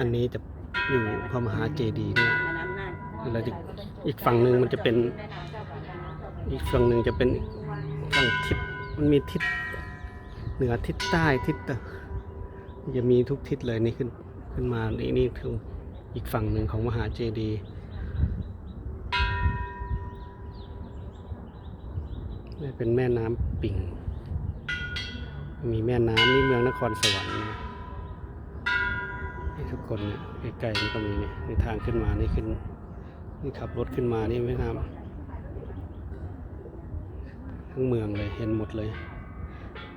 อันนี้จะอยู่พระมหาเจดีย์เนี่ยแม่น้ำน่านแล้วจะอีกฝั่งหนึ่งมันจะเป็น อีกฝั่งหนึ่งจะเป็นฝั่งทิศมันมีทิศเหนือทิศใต้ทิศตะจะมีทุกทิศเลยนี่ขึ้นขึ้นมานี่นี่คืออีกฝั่งหนึ่งของมหาเจดีย์นี่เป็นแม่น้ำปิ่ง มีแม่น้ำนี่เมืองนครสวรรค์นะนี่ทุก คนเนี่ยใกล้ๆมันก็มีเนี่ยในทางขึ้นมานี่ขึ้นนี่ขับรถขึ้นมานี่แม่น้ำทั้งเมืองเลยเห็นหมดเลย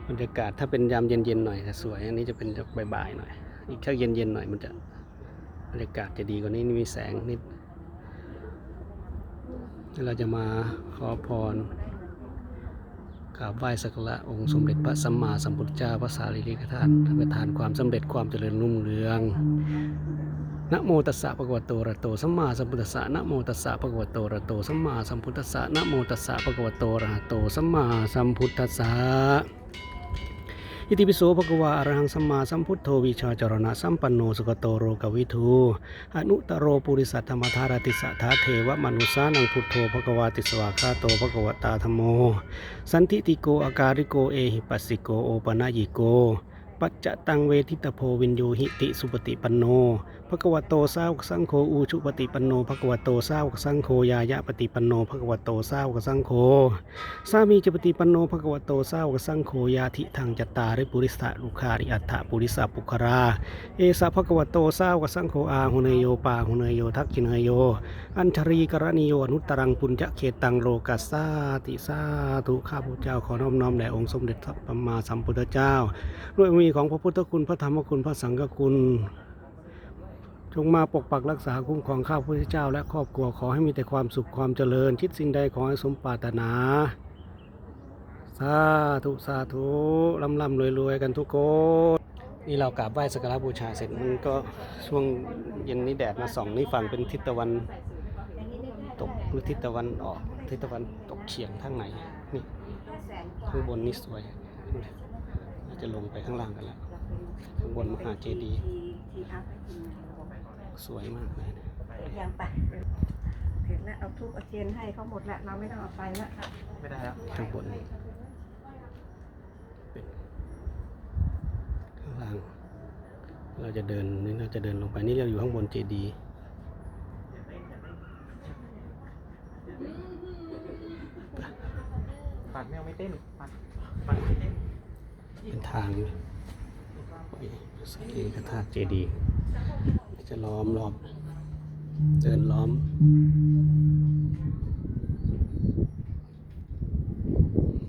บรรยากาศถ้าเป็นยามเย็นๆหน่อยจะสวยอันนี้จะเป็นบ่ายๆหน่อย อีกถ้าเย็นๆหน่อยมันจะบรรยากาศจะดีกว่านี้นี่มีแสงนิดเราจะมาขอพร กราบไหว้สักการะองค์สมเด็จพระสัมมาสัมพุทธเจ้าพระสารีริกธาตุประทานความสำเร็จความเจริญรุ่งเรืองนะโมตัสสะภะคะวะโตระโตสัมมาสัมพุทธัสสะนะโมตัสสะภะคะวะโตระโตสัมมาสัมพุทธัสสะนะโมตัสสะภะคะวะโตระโตสัมมาสัมพุทธัสสะ อิติปิโสภควาอรหังสัมมาสัมพุทโธวิชาจรณะสัมปันโนสุกโตโรกวิทูอนุตโรปุริสัทธรรมธารติสัทธาเทวมนุสานังพุทโธภควาติสวาคาโตภควตาธโม สันติติโกอาการิโกเอหิปัสสิโกโอปนะยิโก ปัจจตังเวทิตโพวินโยหิติสุปฏิปันโนภะคะวโตสาวกสังโฆอูชุปฏิปันโนภะคะวโตสาวกสังโฆยายะปฏิปันโนภะคะวโตสาวกสังโฆสามีจปฏิปันโนภะคะวโตสาวกสังโฆยาธิทางจตาริปุริสะลุคาริอัฏฐปุริสะปุครา เอสะภะคะวโตสาวกสังโฆอาหุเนโยปาหุเนโยทักขิเนโย อัญชรีกรณีโยอนุตรังปุญจเขตังโลกัสสาติสาธุข้าพเจ้าขอน้อมน้อมแด่องค์สมเด็จพระสัมมาสัมพุทธเจ้าด้วยมีของพระพุทธคุณพระธรรมคุณพระสังฆคุณ จงมาปกปักรักษาคุ้มครองข้าพระเจ้า และครอบครัวขอให้มีแต่ความสุขความเจริญ คิดสิ่งใดขอให้สมปรารถนา สาธุสาธุร่ำร่ำรวยรวยกันทุกคนนี่เรากราบไหว้สักการะบูชาเสร็จมันก็ช่วงเย็นนี้แดดมาส่องนี่ฝั่งเป็นทิศตะวันตกหรือทิศตะวันออกทิศตะวันตกเฉียงทางไหนนี่ข้างบนนี่สวยเรา จะลงไปข้างล่างกันแล้วข้างบนมหาเจดีย์ที่พักสวยมากเลยนะยังไปเสร็จแล้วเอาทุกเอาเทียนให้เขาหมดแล้วเราไม่ต้องเอาไปแล้วไม่ได้แล้วข้างบนเป็นข้างล่าง เราจะเดินนี่เราจะเดินลงไปนี่เราอยู่ข้างบนเจดีย์ปัดแมวไม่เต้นปัดปัดไม่เต้น เป็นทางไปสักกระธาเจดีย์จะล้อมรอบเดินล้อม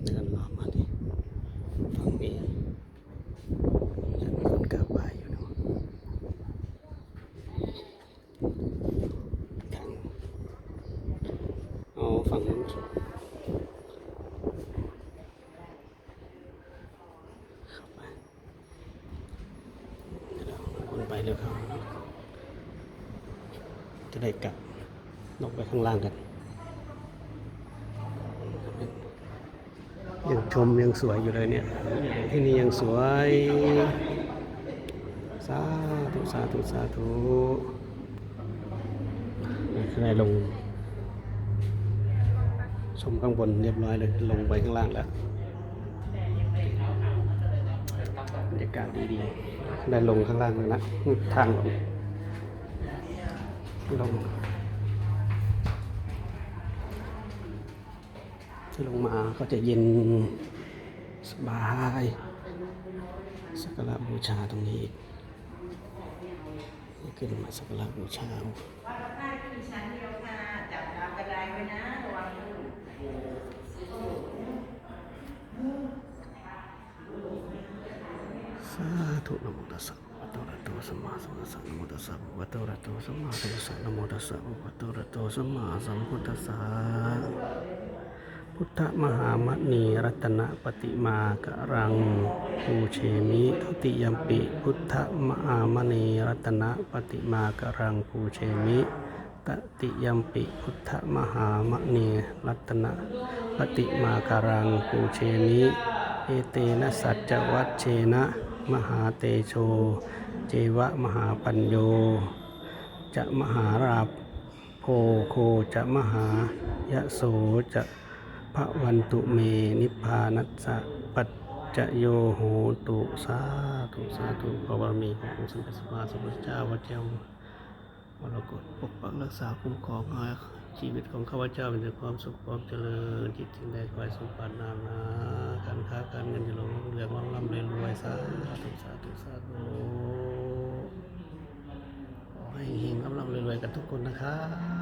เดินล้อมมาดิฝั่งนี้จะมีคนกราบไหว้อยู่นะทางเอาฝั่งนู้นเข้าไปเดี๋ ยวเราวนไปเร็วครับ จะได้กลับลงไปข้างล่างกัน ยังชมยังสวยอยู่เลยเนี่ย ที่นี่ยังสวย สาธุสาธุสาธุข้างในลง ชมข้างบนเรียบร้อยเลย ลงไปข้างล่างแล้วบรรยากาศดีๆ ได้ลงข้างล่างแล้วนะทางลงลงลงมาก็จะเย็นสบายสักการะบูชาตรงนี้ขึ้นมาสักการะบูชาจับดาวกระไดไว้นะระวังมือ สา ธุนะโมตัสสะภะคะวะโตอะระหะโตสัมมาสัมพุทธัสสะนะโมตัสสะภะคะวะโตอะระหะโตสัมมาสัมพุทธัสสะนะโมตัสสะภะคะวะโตอะระหะโตสัมมาสัมพุทธัสสะพุทธมหามณีรัตนปฏิมากรังปูเชมิทุติยมปิ พุทธมหามณีรัตนปฏิมากรังปูเชมิตติยมปิพุทธมหามณีรัตนปฏิมาการังปูเชมิเอเตนะสัจจวัชเชนะ มหาเตโช เจวะมหาปัญโย จะมหาราโพโคจะมหายะโสจะพระวันตุเมนิพพานัสสะปัจจะโยโหตุสาธุสาธุขอบารมีขององค์สมเด็จสมมาสมพุทธเจ้าวัดเจ้ามรกตปกปักรักษาคุ้มครองให้ชีวิตของข้าพเจ้าเป็นแต่ความสุขความเจริญจิตถึงได้คอยสมปรารถนานาการค้าการเงินจะลงเรืองร่ำรวยรวยสาธุ สาธุขอให้เฮงกำลังรวยๆกันทุกคนนะครับ